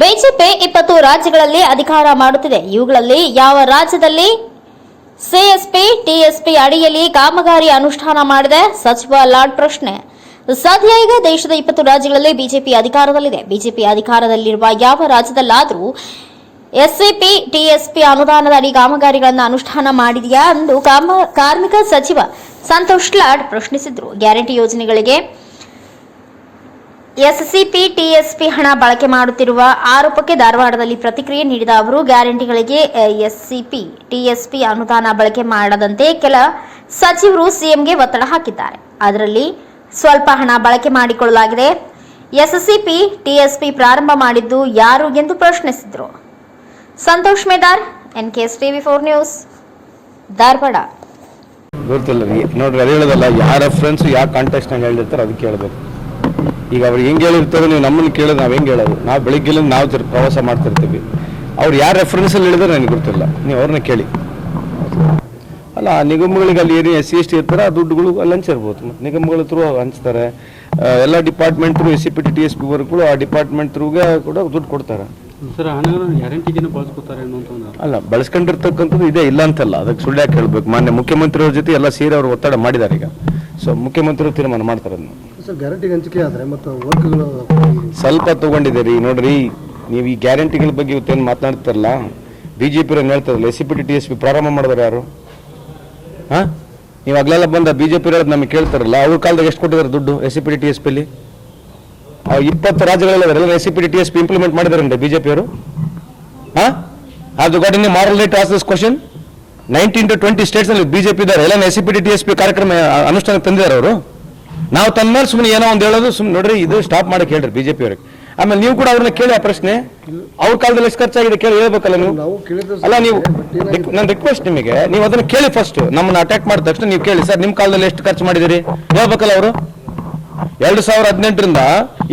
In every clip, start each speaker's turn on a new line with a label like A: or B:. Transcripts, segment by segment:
A: BJP ಇಪ್ಪತ್ತು ರಾಜ್ಯಗಳಲ್ಲಿ ಅಧಿಕಾರ ಮಾಡುತ್ತಿದೆ. ಇವುಗಳಲ್ಲಿ ಯಾವ ರಾಜ್ಯದಲ್ಲಿ ಸಿಎಸ್ಪಿ ಟಿಎಸ್ಪಿ ಅಡಿಯಲ್ಲಿ ಕಾಮಗಾರಿ ಅನುಷ್ಠಾನ ಮಾಡಿದೆ? ಸಚಿವ ಲಾಡ್ ಪ್ರಶ್ನೆ. ಸದ್ಯ ಈಗ ದೇಶದ ಇಪ್ಪತ್ತು ರಾಜ್ಯಗಳಲ್ಲಿ ಬಿಜೆಪಿ ಅಧಿಕಾರದಲ್ಲಿದೆ. ಬಿಜೆಪಿ ಅಧಿಕಾರದಲ್ಲಿರುವ ಯಾವ ರಾಜ್ಯದಲ್ಲಾದರೂ ಎಸ್ಸಿಪಿ ಟಿಎಸ್ಪಿ ಅನುದಾನದ ಅಡಿ ಕಾಮಗಾರಿಗಳನ್ನು ಅನುಷ್ಠಾನ ಮಾಡಿದೆಯಾ ಎಂದು ಕಾರ್ಮಿಕ ಸಚಿವ ಸಂತೋಷ್ ಲಾಡ್ ಪ್ರಶ್ನಿಸಿದರು. ಗ್ಯಾರಂಟಿ ಯೋಜನೆಗಳಿಗೆ ಎಸ್ಸಿಪಿ ಟಿಎಸ್ಪಿ ಹಣ ಬಳಕೆ ಮಾಡುತ್ತಿರುವ ಆರೋಪಕ್ಕೆ ಧಾರವಾಡದಲ್ಲಿ ಪ್ರತಿಕ್ರಿಯೆ ನೀಡಿದ ಅವರು, ಗ್ಯಾರಂಟಿಗಳಿಗೆ ಎಸ್ಸಿಪಿ ಟಿಎಸ್ಪಿ ಅನುದಾನ ಬಳಕೆ ಮಾಡದಂತೆ ಕೆಲ ಸಚಿವರು ಸಿಎಂಗೆ ಒತ್ತಡ ಹಾಕಿದ್ದಾರೆ. ಅದರಲ್ಲಿ ಸ್ವಲ್ಪ ಹಣ ಬಳಕೆ ಮಾಡಿಕೊಳ್ಳಲಾಗಿದೆ. ಎಸ್ಸಿಪಿ ಟಿಎಸ್ಪಿ ಪ್ರಾರಂಭ ಮಾಡಿದ್ದು ಯಾರು ಎಂದು ಪ್ರಶ್ನಿಸಿದರು. Santosh Medar, NKS TV four news, Dharwad.
B: ಗೊತ್ತಿಲ್ಲ, ನೋಡ್ರಿ, ಅದು ಹೇಳೋದಲ್ಲ ಯಾವ ರೆಫರೆನ್ಸ್ ಯಾವ ಕಾಂಟೆಕ್ಸ್ಟ್ ಹೇಳಿರ್ತಾರೆ ಅದಕ್ಕೆ ಹೇಳ್ಬೇಕು. ಈಗ ಅವ್ರು ಹೆಂಗೆ ಹೇಳಿರ್ತಾರೆ ನೀವು ನಮ್ಮನ್ನು ಕೇಳೋದು ನಾವು ಹೆಂಗೆ ಹೇಳೋದು? ನಾವು ಬೆಳಿಗ್ಗೆ ನಾವು ಪ್ರವಾಸ ಮಾಡ್ತಿರ್ತೀವಿ. ಅವ್ರು ರೆಫರೆನ್ಸ್ ರೆಫರೆನ್ಸಲ್ಲಿ ಹೇಳಿದ್ರೆ ನನಗೆ ಗೊತ್ತಿಲ್ಲ. ನೀವು ಅವ್ರನ್ನ ಕೇಳಿ. ಅಲ್ಲ ಆ ನಿಗಮಗಳಿಗೆ ಅಲ್ಲಿ ಏನು ಎಸ್ ಸಿ ಎಸ್ ಟಿ ಇರ್ತಾರೆ ಆ ದುಡ್ಡುಗಳು ಅಲ್ಲಿ ಹಂಚಿರ್ಬೋದು. ನಿಗಮಗಳ ಥ್ರೂ ಹಂಚ್ತಾರೆ. ಎಲ್ಲ department through S C P T T S P ವರ್ಗಳು ಆ ಡಿಪಾರ್ಟ್ಮೆಂಟ್ ಥ್ರೂಗೆ ಕೂಡ ದುಡ್ಡು ಕೊಡ್ತಾರೆ. ಅಲ್ಲ ಬಳಸ್ಕೊಂಡಿರ್ತಕ್ಕಂಥದ್ದು ಇದೆ ಇಲ್ಲ ಅಂತಲ್ಲ. ಅದಕ್ಕೆ ಸುಳ್ಳು ಯಾಕೆ ಹೇಳ್ಬೇಕು. ಮಾನ್ಯ ಮುಖ್ಯಮಂತ್ರಿಯವ್ರ ಜೊತೆ ಎಲ್ಲ ಸೇರಿ ಅವರು ಒತ್ತಡ ಮಾಡಿದ್ದಾರೆ ಈಗ ಸೊ ಮುಖ್ಯಮಂತ್ರಿ ತೀರ್ಮಾನ ಮಾಡ್ತಾರೆ ಅದನ್ನು.
C: ಗ್ಯಾರಂಟಿ ಹಂಚಿಕೆ ಆದರೆ ಮತ್ತು ವರ್ಕ್ಗಳು
B: ಸ್ವಲ್ಪ ತಗೊಂಡಿದ್ದೀರಿ. ನೋಡ್ರಿ ನೀವು ಈ ಗ್ಯಾರಂಟಿಗಳ ಬಗ್ಗೆ ಇವತ್ತೇನು ಮಾತನಾಡ್ತಾರಲ್ಲ ಬಿ ಜೆ ಪಿ ಹೇಳ್ತಾರಲ್ಲ S C P T T S P ಪ್ರಾರಂಭ ಮಾಡಿದಾರೆ ಯಾರು? ಹಾಂ? ನೀವು ಅಗ್ಲೆಲ್ಲ ಬಂದ ಬಿ ಜೆ ಪಿ ಹೇಳೋದು ನಮಗೆ ಕೇಳ್ತಾರಲ್ಲ ಅವ್ರ ಕಾಲದಾಗ ಎಷ್ಟು ಕೊಟ್ಟಿದ್ದಾರೆ ದುಡ್ಡು S C P T T S ಪಿಲಿ ಇಪ್ಪತ್ತು ರಾಜ್ಯಗಳೆಲ್ಲ S C P T T S P implement ಮಾಡಿದಾರಂತೆ B J ಪಿಯವರು ಹಾಂ? ಅದು in moral right as this question nineteen to twenty ಸ್ಟೇಟ್ಸ್ನಲ್ಲಿ ಬಿಜೆಪಿ ಇದ್ದಾರೆ ಎಲ್ಲ S C P T T S P ಕಾರ್ಯಕ್ರಮ ಅನುಷ್ಠಾನಕ್ಕೆ ತಂದಿದ್ದಾರೆ ಅವರು. ನಾವು ತಂದ ಮೇಲೆ ಸುಮ್ಮನೆ ಏನೋ ಒಂದು ಹೇಳೋದು ಸುಮ್ಮನೆ ನೋಡ್ರಿ ಇದು ಸ್ಟಾಪ್ ಮಾಡಕ್ಕೆ ಹೇಳ್ರಿ ಬಿಜೆಪಿ ಅವ್ರಿಗೆ. ಆಮೇಲೆ ನೀವು ಕೂಡ ಅವ್ರನ್ನ ಕೇಳಿ ಆ ಪ್ರಶ್ನೆ. ಅವ್ರ ಕಾಲದಲ್ಲಿ ಎಷ್ಟು ಖರ್ಚಾಗಿದೆ ಕೇಳಿ ಹೇಳ್ಬೇಕಲ್ಲ ನೀವು. ಅಲ್ಲ ನೀವು ನನ್ನ ರಿಕ್ವೆಸ್ಟ್ ನಿಮಗೆ ನೀವು ಅದನ್ನ ಕೇಳಿ ಫಸ್ಟ್ ನಮ್ಮನ್ನ ಅಟ್ಯಾಕ್ ಮಾಡಿದ ತಕ್ಷಣ ನೀವು ಕೇಳಿ ಸರ್ ನಿಮ್ಮ ಕಾಲದಲ್ಲಿ ಎಷ್ಟು ಖರ್ಚು ಮಾಡಿದಿರಿ ಹೇಳ್ಬೇಕಲ್ಲ ಅವರು. ಎರಡು ಸಾವಿರ ಹದಿನೆಂಟರಿಂದ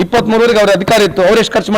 B: ಇಪ್ಪತ್ತ್ ಮೂರವರೆಗೆ ಅವ್ರ ಅಧಿಕಾರ ಇತ್ತು ಅವ್ರು ಎಷ್ಟು ಖರ್ಚು